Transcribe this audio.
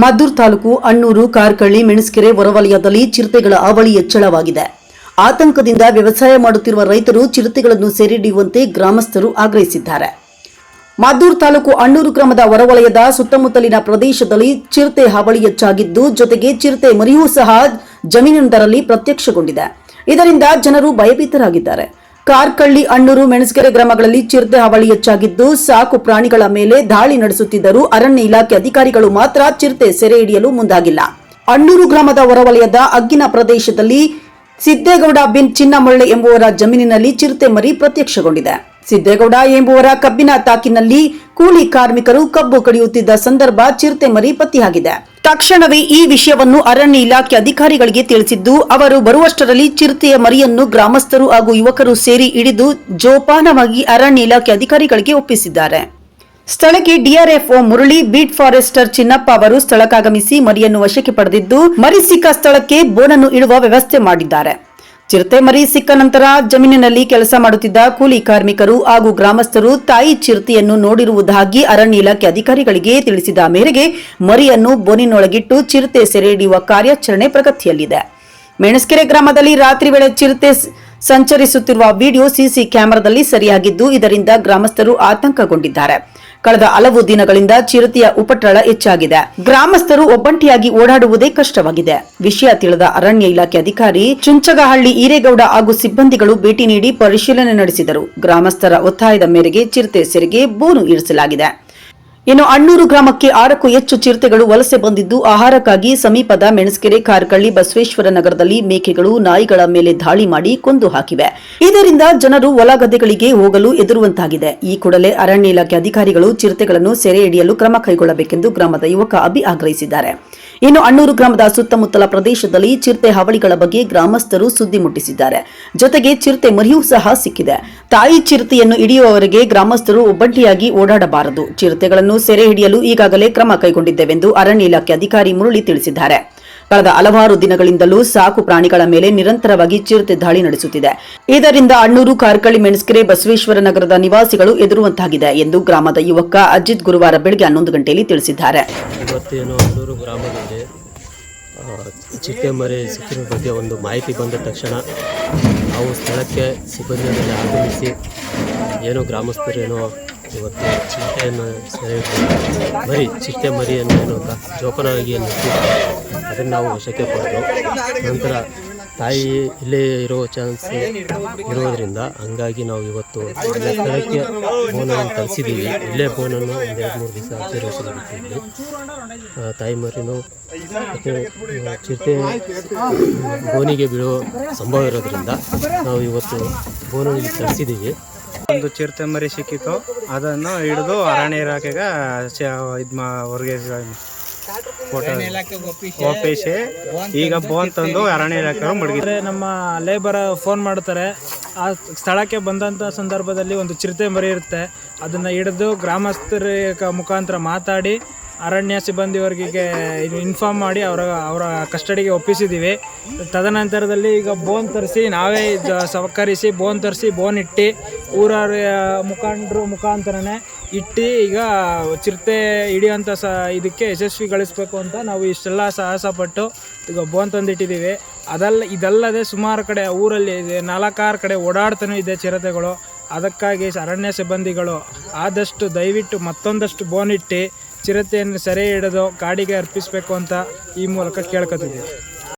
ಮದ್ದೂರು ತಾಲೂಕು ಅಣ್ಣೂರು, ಕಾರ್ಕಳ್ಳಿ, ಮೆಣಸ್ಕೆರೆ ಹೊರವಲಯದಲ್ಲಿ ಚಿರತೆಗಳ ಅವಳಿ ಹೆಚ್ಚಳವಾಗಿದೆ. ಆತಂಕದಿಂದ ವ್ಯವಸಾಯ ಮಾಡುತ್ತಿರುವ ರೈತರು ಚಿರತೆಗಳನ್ನು ಸೆರೆಹಿಡಿಯುವಂತೆ ಗ್ರಾಮಸ್ಥರು ಆಗ್ರಹಿಸಿದ್ದಾರೆ. ಮದ್ದೂರ್ ತಾಲೂಕು ಅಣ್ಣೂರು ಗ್ರಾಮದ ಹೊರವಲಯದ ಸುತ್ತಮುತ್ತಲಿನ ಪ್ರದೇಶದಲ್ಲಿ ಚಿರತೆ ಹಾವಳಿ ಹೆಚ್ಚಾಗಿದ್ದು, ಜೊತೆಗೆ ಚಿರತೆ ಮರಿಯೂ ಸಹ ಜಮೀನಿನೊಂದರಲ್ಲಿ ಪ್ರತ್ಯಕ್ಷಗೊಂಡಿದೆ. ಇದರಿಂದ ಜನರು ಭಯಭೀತರಾಗಿದ್ದಾರೆ. ಕಾರ್ಕಳ್ಳಿ, ಅಣ್ಣೂರು ಮೆಣಸ್ಕೆರೆ ಗ್ರಾಮಗಳಲ್ಲಿ ಚಿರತೆ ಹಾವಳಿ ಹೆಚ್ಚಾಗಿದ್ದು, ಸಾಕು ಪ್ರಾಣಿಗಳ ಮೇಲೆ ದಾಳಿ ನಡೆಸುತ್ತಿದ್ದರೂ ಅರಣ್ಯ ಇಲಾಖೆ ಅಧಿಕಾರಿಗಳು ಮಾತ್ರ ಚಿರತೆ ಸೆರೆ ಹಿಡಿಯಲು ಮುಂದಾಗಿಲ್ಲ. ಅಣ್ಣೂರು ಗ್ರಾಮದ ಹೊರವಲಯದ ಅಗ್ಗಿನ ಪ್ರದೇಶದಲ್ಲಿ ಸಿದ್ದೇಗೌಡ ಬಿನ್ ಚಿನ್ನಮೊಳ್ಳೆ ಎಂಬುವರ ಜಮೀನಿನಲ್ಲಿ ಚಿರತೆ ಮರಿ ಪ್ರತ್ಯಕ್ಷಗೊಂಡಿದೆ. ಸಿದ್ದೇಗೌಡ ಎಂಬುವರ ಕಬ್ಬಿನ ತಾಕಿನಲ್ಲಿ ಕೂಲಿ ಕಾರ್ಮಿಕರು ಕಬ್ಬು ಕಡಿಯುತ್ತಿದ್ದ ಸಂದರ್ಭ ಚಿರತೆ ಮರಿ ಪತ್ತೆಯಾಗಿದೆ. ತಕ್ಷಣವೇ ಈ ವಿಷಯವನ್ನು ಅರಣ್ಯ ಇಲಾಖೆ ಅಧಿಕಾರಿಗಳಿಗೆ ತಿಳಿಸಿದ್ದು, ಅವರು ಬರುವಷ್ಟರಲ್ಲಿ ಚಿರತೆಯ ಮರಿಯನ್ನು ಗ್ರಾಮಸ್ಥರು ಹಾಗೂ ಯುವಕರು ಸೇರಿ ಹಿಡಿದು ಜೋಪಾನವಾಗಿ ಅರಣ್ಯ ಇಲಾಖೆ ಅಧಿಕಾರಿಗಳಿಗೆ ಒಪ್ಪಿಸಿದ್ದಾರೆ. ಸ್ಥಳಕ್ಕೆ DRFO Murali beat forester Chinnappa ಅವರು ಸ್ಥಳಕ್ಕಾಗಮಿಸಿ ಮರಿಯನ್ನು ವಶಕ್ಕೆ ಪಡೆದಿದ್ದು, ಮರಿ ಸಿಕ್ಕ ಸ್ಥಳಕ್ಕೆ ಬೋನನ್ನು ಇಡುವ ವ್ಯವಸ್ಥೆ ಮಾಡಿದ್ದಾರೆ. ಚಿರತೆ ಮರಿ ಸಿಕ್ಕ ನಂತರ ಜಮೀನಿನಲ್ಲಿ ಕೆಲಸ ಮಾಡುತ್ತಿದ್ದ ಕೂಲಿ ಕಾರ್ಮಿಕರು ಹಾಗೂ ಗ್ರಾಮಸ್ಥರು ತಾಯಿ ಚಿರತೆಯನ್ನು ನೋಡಿರುವುದಾಗಿ ಅರಣ್ಯ ಇಲಾಖೆ ಅಧಿಕಾರಿಗಳಿಗೆ ತಿಳಿಸಿದ ಮೇರೆಗೆ ಮರಿಯನ್ನು ಬೋನಿನೊಳಗಿಟ್ಟು ಚಿರತೆ ಸೆರೆ ಹಿಡಿಯುವ ಕಾರ್ಯಾಚರಣೆ ಪ್ರಗತಿಯಲ್ಲಿದೆ. ಮೆಣಸ್ಕೆರೆ ಗ್ರಾಮದಲ್ಲಿ ರಾತ್ರಿ ವೇಳೆ ಚಿರತೆ ಸಂಚರಿಸುತ್ತಿರುವ ವಿಡಿಯೋ ಸಿಸಿ ಕ್ಯಾಮೆರಾದಲ್ಲಿ ಸರಿಯಾಗಿದ್ದು, ಇದರಿಂದ ಗ್ರಾಮಸ್ಥರು ಆತಂಕಗೊಂಡಿದ್ದಾರೆ. ಕಳೆದ ಹಲವು ದಿನಗಳಿಂದ ಚಿರತೆಯ ಉಪಟಳ ಹೆಚ್ಚಾಗಿದೆ. ಗ್ರಾಮಸ್ಥರು ಒಬ್ಬಂಟಿಯಾಗಿ ಓಡಾಡುವುದೇ ಕಷ್ಟವಾಗಿದೆ. ವಿಷಯ ತಿಳಿದ ಅರಣ್ಯ ಇಲಾಖೆ ಅಧಿಕಾರಿ ಚುಂಚಗಹಳ್ಳಿ ಈರೇಗೌಡ ಹಾಗೂ ಸಿಬ್ಬಂದಿಗಳು ಭೇಟಿ ನೀಡಿ ಪರಿಶೀಲನೆ ನಡೆಸಿದರು. ಗ್ರಾಮಸ್ಥರ ಒತ್ತಾಯದ ಮೇರೆಗೆ ಚಿರತೆ ಸೆರೆಗೆ ಬೋನು ಇರಿಸಲಾಗಿದೆ. ಇನ್ನು ಅಣ್ಣೂರು ಗ್ರಾಮಕ್ಕೆ ಆರಕ್ಕೂ ಹೆಚ್ಚು ಚಿರತೆಗಳು ವಲಸೆ ಬಂದಿದ್ದು, ಆಹಾರಕ್ಕಾಗಿ ಸಮೀಪದ ಮೆಣಸ್ಕೆರೆ ಕಾರ್ಕಳ್ಳಿ ಬಸವೇಶ್ವರ ನಗರದಲ್ಲಿ ಮೇಕೆಗಳು, ನಾಯಿಗಳ ಮೇಲೆ ದಾಳಿ ಮಾಡಿ ಕೊಂದು ಹಾಕಿವೆ. ಇದರಿಂದ ಜನರು ಹೊಲಗದ್ದೆಗಳಿಗೆ ಹೋಗಲು ಎದುರುವಂತಾಗಿದೆ ಈ ಕೂಡಲೇ ಅರಣ್ಯ ಇಲಾಖೆ ಅಧಿಕಾರಿಗಳು ಚಿರತೆಗಳನ್ನು ಸೆರೆ ಹಿಡಿಯಲು ಕ್ರಮ ಕೈಗೊಳ್ಳಬೇಕೆಂದು ಗ್ರಾಮದ ಯುವಕ ಅಭಿ ಆಗ್ರಹಿಸಿದ್ದಾರೆ. ಇನ್ನು ಅಣ್ಣೂರು ಗ್ರಾಮದ ಸುತ್ತಮುತ್ತಲ ಪ್ರದೇಶದಲ್ಲಿ ಚಿರತೆ ಹಾವಳಿಗಳ ಬಗ್ಗೆ ಗ್ರಾಮಸ್ಥರು ಸುದ್ದಿ ಮುಟ್ಟಿಸಿದ್ದಾರೆ. ಜೊತೆಗೆ ಚಿರತೆ ಮರಿಯೂ ಸಹ ಸಿಕ್ಕಿದೆ. ತಾಯಿ ಚಿರತೆಯನ್ನು ಹಿಡಿಯುವವರೆಗೆ ಗ್ರಾಮಸ್ಥರು ಒಬ್ಬಂಟಿಯಾಗಿ ಓಡಾಡಬಾರದು. ಚಿರತೆಗಳನ್ನು ಸೆರೆ ಹಿಡಿಯಲು ಈಗಾಗಲೇ ಕ್ರಮ ಕೈಗೊಂಡಿದ್ದೇವೆಂದು ಅರಣ್ಯ ಇಲಾಖೆ ಅಧಿಕಾರಿ ಮುರಳಿ ತಿಳಿಸಿದ್ದಾರೆ. ಕಳೆದ ಹಲವಾರು ದಿನಗಳಿಂದಲೂ ಸಾಕು ಪ್ರಾಣಿಗಳ ಮೇಲೆ ನಿರಂತರವಾಗಿ ಚಿರತೆ ದಾಳಿ ನಡೆಸುತ್ತಿದೆ. ಇದರಿಂದ ಅಣ್ಣೂರು ಕಾರ್ಕಳಿ ಮೆಣಸ್ಕೆರೆ ಬಸವೇಶ್ವರ ನಗರದ ನಿವಾಸಿಗಳು ಎದುರುವಂತಾಗಿದೆ ಎಂದು ಗ್ರಾಮದ ಯುವಕ ಅಜಿತ್ ಗುರುವಾರ ಬೆಳಗ್ಗೆ ಹನ್ನೊಂದು ಗಂಟೆಯಲ್ಲಿ ತಿಳಿಸಿದ್ದಾರೆ. ಚಿಟ್ಟೆ ಮರಿ ಸಿಕ್ಕಿನ ಬಗ್ಗೆ ಒಂದು ಮಾಹಿತಿ ಬಂದ ತಕ್ಷಣ ನಾವು ಸ್ಥಳಕ್ಕೆ ಸಿಬ್ಬಂದಿಯಲ್ಲಿ ಆಗಮಿಸಿ, ಏನೋ ಗ್ರಾಮಸ್ಥರೇನೋ ಇವತ್ತು ಚಿಟ್ಟೆಯನ್ನು ಸೆರೆಯುತ್ತೆ ಮರಿ ಚಿಟ್ಟೆ ಮರಿಯನ್ನು ಏನು ಅಂತ ಜೋಪಾನವಾಗಿ ನಿಂತು ಅದನ್ನು ನಾವು ವಶಕ್ಕೆ ಪಡೆದು ನಂತರ ತಾಯಿ ಇಲ್ಲೇ ಇರೋ ಚಾನ್ಸ್ ಇರೋದರಿಂದ ಹಂಗಾಗಿ ನಾವು ಇವತ್ತು ಸ್ಥಳಕ್ಕೆ ಬೋನನ್ನು ತರಿಸಿದ್ದೀವಿ. ಇಲ್ಲೇ ಬೋನನ್ನು ಎರಡು ಮೂರು ದಿವಸ ಆಚರಿಸಲಾಗುತ್ತೆ ಇಲ್ಲಿ. ತಾಯಿ ಮರಿನೂ ಮತ್ತು ಚಿರತೆ ಬೋನಿಗೆ ಬೀಳೋ ಸಂಭವ ಇರೋದರಿಂದ ನಾವು ಇವತ್ತು ಬೋನಲ್ಲಿ ಕಲಿಸಿದ್ದೀವಿ ಒಂದು ಚಿರತೆ ಮರಿ ಸಿಕ್ಕಿತ್ತು. ಅದನ್ನು ಹಿಡಿದು ಅರಣ್ಯ ಇಲಾಖೆಗೆ ಇದು ಮಾ ಹೊರಗೆ ಒಪ್ಪಿಸಿ. ಈಗ ಬೋನ್ ತಂದು ಅರಣ್ಯ ಇಲಾಖೆ ಮಡಗಿದ್ರೆ. ನಮ್ಮ ಲೇಬರ್ ಫೋನ್ ಮಾಡ್ತಾರೆ. ಆ ಸ್ಥಳಕ್ಕೆ ಬಂದಂಥ ಸಂದರ್ಭದಲ್ಲಿ ಒಂದು ಚಿರತೆ ಮರಿ ಇರುತ್ತೆ. ಅದನ್ನು ಹಿಡಿದು ಗ್ರಾಮಸ್ಥರ ಕ- ಮುಖಾಂತರ ಮಾತಾಡಿ ಅರಣ್ಯ ಸಿಬ್ಬಂದಿಯವರಿಗೆ ಇನ್ಫಾರ್ಮ್ ಮಾಡಿ ಅವರ ಅವರ ಕಸ್ಟಡಿಗೆ ಒಪ್ಪಿಸಿದ್ದೀವಿ ತದನಂತರದಲ್ಲಿ ಈಗ ಬೋನ್ ತರಿಸಿ, ನಾವೇ ಸಹಕರಿಸಿ ಬೋನ್ ತರಿಸಿ ಬೋನ್ ಇಟ್ಟು, ಊರವ್ರ ಮುಖಂಡರು ಮುಖಾಂತರನೇ ಇಟ್ಟು, ಈಗ ಚಿರತೆ ಹಿಡಿಯೋಂಥ ಸ, ಇದಕ್ಕೆ ಯಶಸ್ವಿ ಗಳಿಸಬೇಕು ಅಂತ ನಾವು ಇಷ್ಟೆಲ್ಲ ಸಾಹಸಪಟ್ಟು ಈಗ ಬೋನ್ ತಂದಿಟ್ಟಿದ್ದೀವಿ ಅದಲ್ಲ ಇದಲ್ಲದೆ ಸುಮಾರು ಕಡೆ ಊರಲ್ಲಿ ಇದೆ, ನಾಲ್ಕಾರು ಕಡೆ ಓಡಾಡ್ತಾನೂ ಇದೆ ಚಿರತೆಗಳು. ಅದಕ್ಕಾಗಿ ಅರಣ್ಯ ಸಿಬ್ಬಂದಿಗಳು ಆದಷ್ಟು ದಯವಿಟ್ಟು ಮತ್ತೊಂದಷ್ಟು ಬೋನ್ ಇಟ್ಟು ಚಿರತೆಯನ್ನು ಸೆರೆ ಹಿಡಿದು ಕಾಡಿಗೆ ಅರ್ಪಿಸಬೇಕು ಅಂತ ಈ ಮೂಲಕ ಕೇಳ್ಕೊತಿದ್ದೀವಿ